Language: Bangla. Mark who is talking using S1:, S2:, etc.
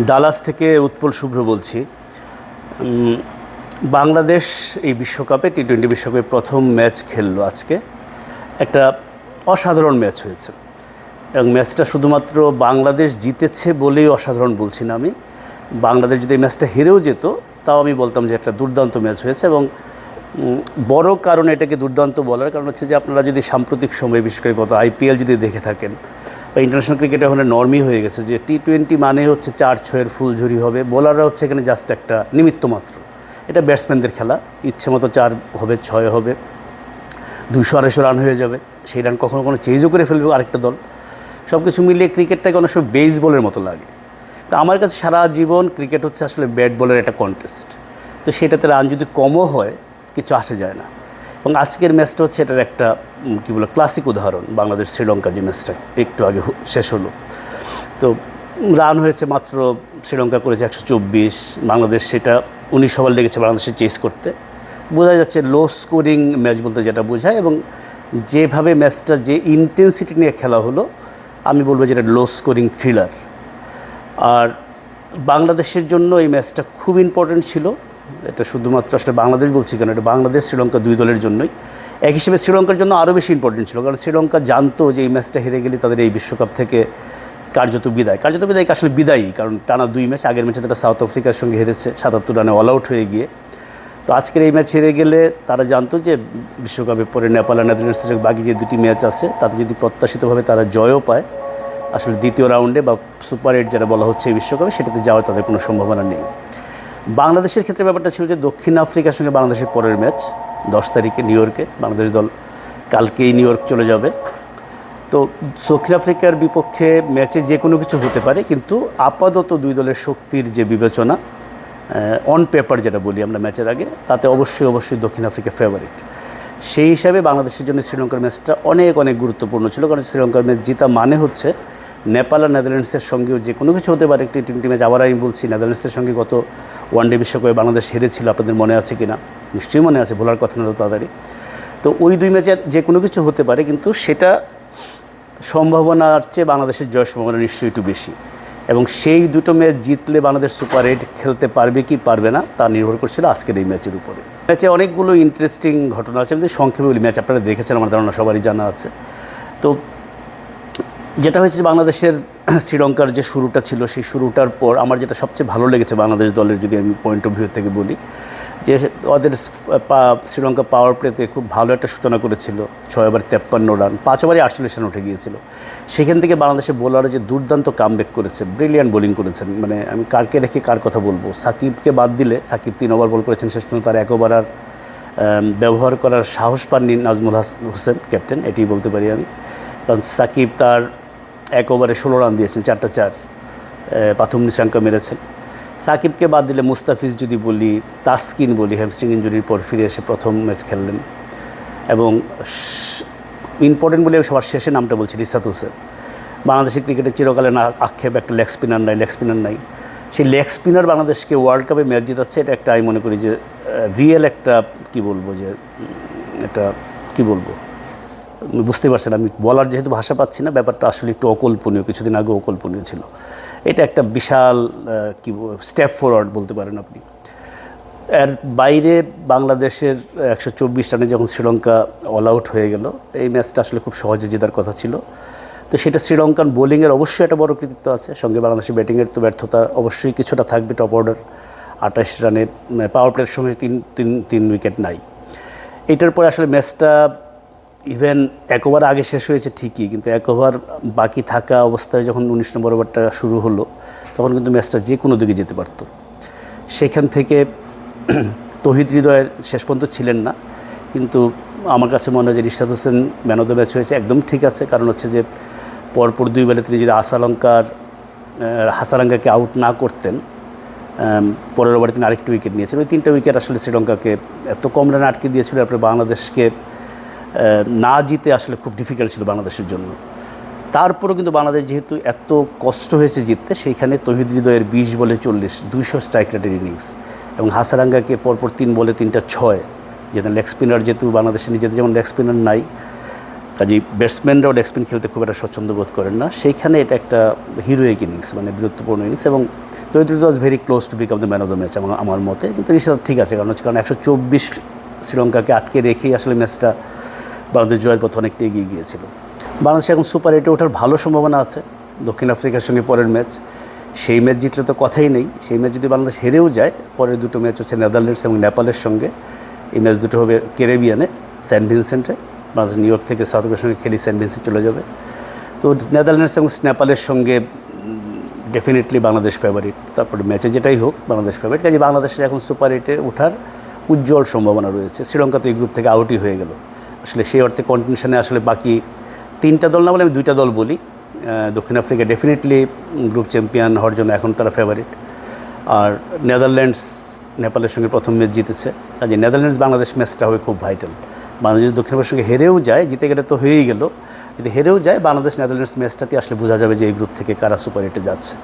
S1: ডালাস থেকে উৎপল শুভ্র বলছি। বাংলাদেশ এই বিশ্বকাপে টি টোয়েন্টি বিশ্বকাপে প্রথম ম্যাচ খেললো আজকে। একটা অসাধারণ ম্যাচ হয়েছে। এবং ম্যাচটা শুধুমাত্র বাংলাদেশ জিতেছে বলেই অসাধারণ বলছি না আমি। বাংলাদেশ যদি এই ম্যাচটা হেরেও যেত, তাও আমি বলতাম যে একটা দুর্দান্ত ম্যাচ হয়েছে। এবং বড় কারণ এটাকে দুর্দান্ত বলার কারণ হচ্ছে যে আপনারা যদি সাম্প্রতিক সময়ে, বিশেষ করে গত আইপিএল যদি দেখে থাকেন বা ইন্টারন্যাশনাল ক্রিকেট ওখানে নর্মই হয়ে গেছে যে টি টোয়েন্টি মানে হচ্ছে চার ছয়ের ফুলঝুরি হবে। বোলাররা হচ্ছে এখানে জাস্ট একটা নিমিত্ত মাত্র। এটা ব্যাটসম্যানদের খেলা। ইচ্ছে মতো চার হবে, ছয় হবে। দুইশো আড়াইশো রান হয়ে যাবে। সেই রান কখনো কোনো চেঞ্জও করে ফেলবে আরেকটা দল। সব কিছু মিলিয়ে ক্রিকেটটাকে অনেক সময় বেস বলের মতো লাগে। তো আমার কাছে সারা জীবন ক্রিকেট হচ্ছে আসলে ব্যাট বলের একটা কন্টেস্ট তো সেটাতে রান যদি কমও হয়, কিছু আসে যায় না। এবং আজকের ম্যাচটা হচ্ছে এটার একটা কী বলে ক্লাসিক উদাহরণ, বাংলাদেশ শ্রীলঙ্কা যে ম্যাচটা একটু আগে শেষ হলো। তো রান হয়েছে মাত্র শ্রীলঙ্কা করেছে একশো চব্বিশ, বাংলাদেশ সেটা উনিশ ওভার লেগেছে বাংলাদেশে চেস করতে। বোঝা যাচ্ছে লো স্কোরিং ম্যাচ বলতে যেটা বোঝায় এবং যেভাবে ম্যাচটা যে ইন্টেন্সিটি নিয়ে খেলা হলো, আমি বলব যেটা লো স্কোরিং থ্রিলার আর বাংলাদেশের জন্য এই ম্যাচটা খুব ইম্পর্ট্যান্ট ছিল। এটা শুধুমাত্র আসলে বাংলাদেশ বলছি কেন, এটা বাংলাদেশ শ্রীলঙ্কা দুই দলের জন্যই। এক হিসেবে শ্রীলঙ্কার জন্য আরও বেশি ইম্পর্টেন্ট ছিল। কারণ শ্রীলঙ্কা জানতো যে এই ম্যাচটা হেরে গেলে তাদের এই বিশ্বকাপ থেকে কার্যত বিদায়। কার্যত বিদায় আসলে বিদায়ী কারণ টানা দুই ম্যাচ, আগের ম্যাচে তারা সাউথ আফ্রিকার সঙ্গে হেরেছে, সাতাত্তর রানে অল আউট হয়ে গিয়ে। তো আজকের এই ম্যাচ হেরে গেলে তারা জানতো যে বিশ্বকাপের পরে নেপাল আর নেদারল্যান্ডসের সঙ্গে বাকি যে দুটি ম্যাচ আছে, তাতে যদি প্রত্যাশিতভাবে তারা জয়ও পায়, আসলে দ্বিতীয় রাউন্ডে বা সুপার এইট যারা বলা হচ্ছে এই বিশ্বকাপে, সেটাতে যাওয়ার তাদের কোনো সম্ভাবনা নেই। বাংলাদেশের ক্ষেত্রে ব্যাপারটা ছিল যে দক্ষিণ আফ্রিকার সঙ্গে বাংলাদেশের পরের ম্যাচ। দশ তারিখে নিউ ইয়র্কে বাংলাদেশ দল কালকেই নিউ ইয়র্ক চলে যাবে। তো দক্ষিণ আফ্রিকার বিপক্ষে ম্যাচে যে কোনো কিছু হতে পারে, কিন্তু আপাতত দুই দলের শক্তির যে বিবেচনা অন পেপার যেটা বলি আমরা ম্যাচের আগে, তাতে অবশ্যই অবশ্যই দক্ষিণ আফ্রিকা ফেভারিট সেই হিসাবে বাংলাদেশের জন্য শ্রীলঙ্কার ম্যাচটা অনেক অনেক গুরুত্বপূর্ণ ছিল, কারণ শ্রীলঙ্কার ম্যাচ জিতা মানে হচ্ছে নেপাল আর নেদারল্যান্ডসের সঙ্গেও যে কোনো কিছু হতে পারে, একটি টোয়েন্টি ম্যাচ আবার আমি বলছি। নেদারল্যান্ডসের সঙ্গে গত ওয়ান ওয়ানডে বিশ্বকাপে বাংলাদেশ হেরেছিল, আপনাদের মনে আছে কিনা? নিশ্চয়ই মনে আছে ভোলার কথা না তাড়াতাড়ি তো ওই দুই ম্যাচে যে কোনো কিছু হতে পারে, কিন্তু সেটা সম্ভাবনার চেয়ে বাংলাদেশের জয় সম্ভাবনা নিশ্চয়ই একটু বেশি। এবং সেই দুটো ম্যাচ জিতলে বাংলাদেশ সুপার এইট খেলতে পারবে কি পারবে না, তা নির্ভর করছিল আজকের এই ম্যাচের উপরে। ম্যাচে অনেকগুলো ইন্টারেস্টিং ঘটনা আছে, আমি সংক্ষেপে ম্যাচ আপনারা দেখেছেন, আমার ধারণা সবারই জানা আছে। তো যেটা হয়েছে বাংলাদেশের শ্রীলঙ্কার যে শুরুটা ছিল, সেই শুরুটার পর আমার যেটা সবচেয়ে ভালো লেগেছে বাংলাদেশ দলের যদি আমি পয়েন্ট অফ ভিউ থেকে বলি, যে ওদের শ্রীলঙ্কা পাওয়ার প্লেতে খুব ভালো একটা সূচনা করেছিল, ছয় ওভার তেপ্পান্ন রান পাঁচ ওভারে আটচল্লিশ রান উঠে গিয়েছিল। সেখান থেকে বাংলাদেশের বোলাররা যে দুর্দান্ত কামব্যাক করেছে ব্রিলিয়ান্ট বোলিং করেছেন মানে আমি কারকে রেখে কার কথা বলব? সাকিবকে বাদ দিলে, সাকিব তিন ওভার বল করেছেন, শেষ পর্যন্ত তার এক ওভার আর ব্যবহার করার সাহস পাননি নাজমুল হাস- হোসেন ক্যাপ্টেন এটি বলতে পারি আমি। কারণ সাকিব তার এক ওভারে ষোলো রান দিয়েছেন, চারটা চার পাথুম নিশাঙ্কা মেরেছেন। সাকিবকে বাদ দিলে মুস্তাফিজ যদি বলি, তাসকিন বলি হ্যামস্ট্রিং ইঞ্জুরির পর ফিরে এসে প্রথম ম্যাচ খেললেন। এবং ইম্পর্টেন্ট বলে সবার শেষে নামটা বলছি, রিসাত হোসেন। বাংলাদেশের ক্রিকেটে চিরকালে না, আক্ষেপ একটা লেগ স্পিনার নাই লেগ স্পিনার নাই। সেই লেগ স্পিনার বাংলাদেশকে ওয়ার্ল্ড কাপে ম্যাচ জেতাচ্ছে, এটা একটা, আমি মনে করি যে রিয়েল একটা, কি বলব যে এটা কি বলব? বুঝতে পারছেন, আমি বলার যেহেতু ভাষা পাচ্ছি না, ব্যাপারটা আসলে একটু অকল্পনীয়, কিছুদিন আগে অকল্পনীয় ছিল। এটা একটা বিশাল কি স্টেপ ফরওয়ার্ড বলতে পারেন আপনি। এর বাইরে বাংলাদেশের একশো চব্বিশ রানে যখন শ্রীলঙ্কা অল আউট হয়ে গেল, এই ম্যাচটা আসলে খুব সহজে জেতার কথা ছিল। তো সেটা শ্রীলঙ্কান বোলিংয়ের অবশ্যই একটা বড় কৃতিত্ব আছে, সঙ্গে বাংলাদেশের ব্যাটিংয়ের তো ব্যর্থতা অবশ্যই কিছুটা থাকবে টপ অর্ডার আঠাশ রানে পাওয়ার প্লের সঙ্গে তিন তিন তিন উইকেট নাই। এটার পরে আসলে ম্যাচটা ইভেন এক ওভার আগে শেষ হয়েছে ঠিকই, কিন্তু এক ওভার বাকি থাকা অবস্থায় যখন উনিশ নম্বর ওভারটা শুরু হলো, তখন কিন্তু ম্যাচটা যে কোনো দিকে যেতে পারতো। সেখান থেকে তহিদ হৃদয়ের শেষ পর্যন্ত ছিলেন না, কিন্তু আমার কাছে মনে হয় যে Rishad Hossain man of the match হয়েছে, একদম ঠিক আছে। কারণ হচ্ছে যে পরপর দুই বেলে তিনি যদি আসালঙ্কার হাসালঙ্কাকে আউট না করতেন পরের ওভারে তিনি আরেকটু উইকেট নিয়েছেন। ওই তিনটা উইকেট আসলে শ্রীলঙ্কাকে এত কম রানে আটকে দিয়েছিল, তারপরে বাংলাদেশকে না জিতে আসলে খুব ডিফিকাল্ট ছিল বাংলাদেশের জন্য। তারপরেও কিন্তু বাংলাদেশ যেহেতু এত কষ্ট হয়েছে জিততে সেইখানে তহিদ হৃদয়ের বিশ বলে চল্লিশ, দুইশো স্ট্রাইক রেটের ইনিংস এবং হাসারাঙ্গাকে পরপর তিন বলে তিনটা ছয় যেটা লেগ স্পিনার যেহেতু বাংলাদেশে নিজেদের যেমন লেগ স্পিনার নাই, কাজেই ব্যাটসম্যানরাও লেগ স্পিন খেলতে খুব একটা স্বচ্ছন্দ বোধ করেন না। সেইখানে এটা একটা হিরোইক ইনিংস মানে বীরত্বপূর্ণ ইনিংস এবং তো it was very close to become the man of the match আমার মতে। কিন্তু নিশ্চিত ঠিক আছে, কারণ হচ্ছে কারণ একশো চব্বিশ শ্রীলঙ্কাকে আটকে রেখেই আসলে ম্যাচটা বাংলাদেশ জয়ের পথে অনেকটা এগিয়ে গিয়েছিল। বাংলাদেশ এখন সুপার এইটে ওঠার ভালো সম্ভাবনা আছে। দক্ষিণ আফ্রিকার সঙ্গে পরের ম্যাচ। সেই ম্যাচ জিতলে তো কথাই নেই। সেই ম্যাচ যদি বাংলাদেশ হেরেও যায়, পরের দুটো ম্যাচ হচ্ছে নেদারল্যান্ডস এবং নেপালের সঙ্গে। এই ম্যাচ দুটো হবে ক্যারেবিয়ানে, সেন্ট ভিনসেন্টে। বাংলাদেশ নিউ ইয়র্ক থেকে সাউথ আফ্রিকার সঙ্গে খেলি সেন্ট ভিনসেন্ট চলে যাবে। তো নেদারল্যান্ডস এবং নেপালের সঙ্গে ডেফিনেটলি বাংলাদেশ ফেভারিট তারপরে ম্যাচে যেটাই হোক, বাংলাদেশ ফেভারিট কাজে বাংলাদেশের এখন সুপার এইটে ওঠার উজ্জ্বল সম্ভাবনা রয়েছে। শ্রীলঙ্কা তো এই গ্রুপ থেকে আউটই হয়ে গেল। আসলে সেই অর্থে কন্টেনশনে আসলে বাকি তিনটা দল না বলে আমি দুইটা দল বলি। দক্ষিণ আফ্রিকা ডেফিনেটলি গ্রুপ চ্যাম্পিয়ন হওয়ার জন্য এখন তারা ফেভারিট আর নেদারল্যান্ডস নেপালের সঙ্গে প্রথম ম্যাচ জিতেছে। কাজে নেদারল্যান্ডস বাংলাদেশ ম্যাচটা হবে খুব ভাইটাল বাংলাদেশ দক্ষিণ আফ্রিকার সঙ্গে হেরেও যায়, জিতে গেলে তো হয়েই গেল। যদি হেরেও যায় বাংলাদেশ নেদারল্যান্ডস ম্যাচটাতে আসলে বোঝা যাবে যে এই গ্রুপ থেকে কারা সুপার এইটে যাচ্ছে।